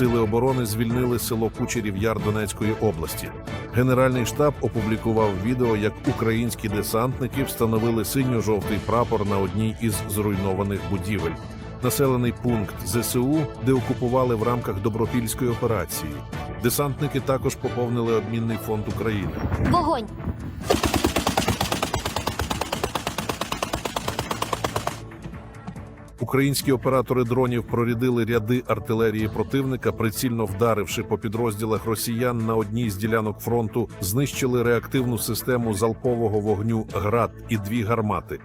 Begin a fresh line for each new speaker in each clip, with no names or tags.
Сили оборони звільнили село Кучерів Яр Донецької області. Генеральний штаб опублікував відео, як українські десантники встановили синьо-жовтий прапор на одній із зруйнованих будівель. Населений пункт ЗСУ, де окупували в рамках добропільської операції. Десантники також поповнили обмінний фонд України.
Вогонь!
Українські оператори дронів прорядили ряди артилерії противника, прицільно вдаривши по підрозділах росіян на одній з ділянок фронту, знищили реактивну систему залпового вогню ГРАД і дві гармати.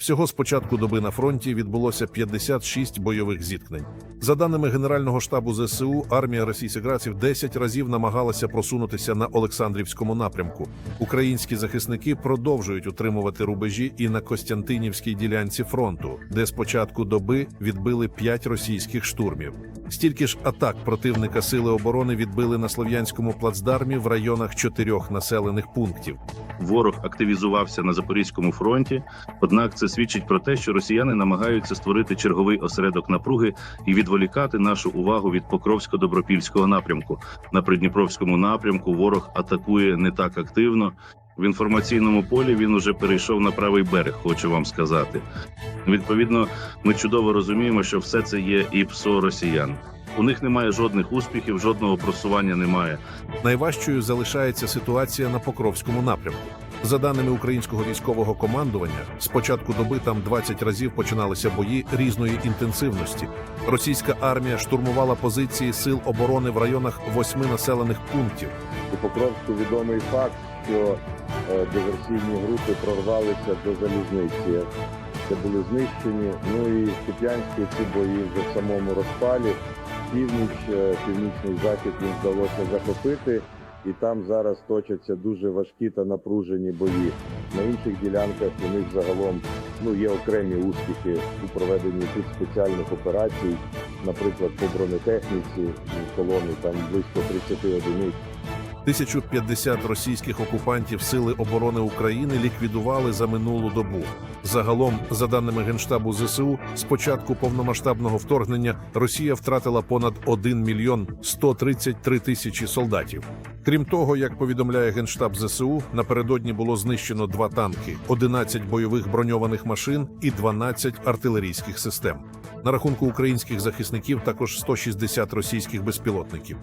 Всього з початку доби на фронті відбулося 56 бойових зіткнень. За даними Генерального штабу ЗСУ, армія російських граців 10 разів намагалася просунутися на Олександрівському напрямку. Українські захисники продовжують утримувати рубежі і на Костянтинівській ділянці фронту, де з початку доби відбили 5 російських штурмів. Стільки ж атак противника сили оборони відбили на слов'янському плацдармі в районах чотирьох населених пунктів.
Ворог активізувався на Запорізькому фронті. Однак це свідчить про те, що росіяни намагаються створити черговий осередок напруги і відволікати нашу увагу від Покровсько-Добропільського напрямку. На Придніпровському напрямку ворог атакує не так активно. В інформаційному полі він уже перейшов на правий берег, хочу вам сказати. Відповідно, ми чудово розуміємо, що все це є і ПСО росіян. У них немає жодних успіхів, жодного просування немає.
Найважчою залишається ситуація на Покровському напрямку. За даними українського військового командування, з початку доби там 20 разів починалися бої різної інтенсивності. Російська армія штурмувала позиції сил оборони в районах восьми населених пунктів.
У Покровську відомий факт, що е, диверсійні групи прорвалися до залізниці. Це були знищені. Ну і Куп'янські ці бої вже в самому розпалі. Північ, е, північний захід їм вдалося захопити, і там зараз точаться дуже важкі та напружені бої. На інших ділянках у них загалом ну, є окремі успіхи у проведенні тут спеціальних операцій, наприклад, по бронетехніці колони там близько 30 одиниць.
1050 російських окупантів Сили оборони України ліквідували за минулу добу. Загалом, за даними Генштабу ЗСУ, з початку повномасштабного вторгнення Росія втратила понад 1 мільйон 133 тисячі солдатів. Крім того, як повідомляє Генштаб ЗСУ, напередодні було знищено два танки, 11 бойових броньованих машин і 12 артилерійських систем. На рахунку українських захисників також 160 російських безпілотників.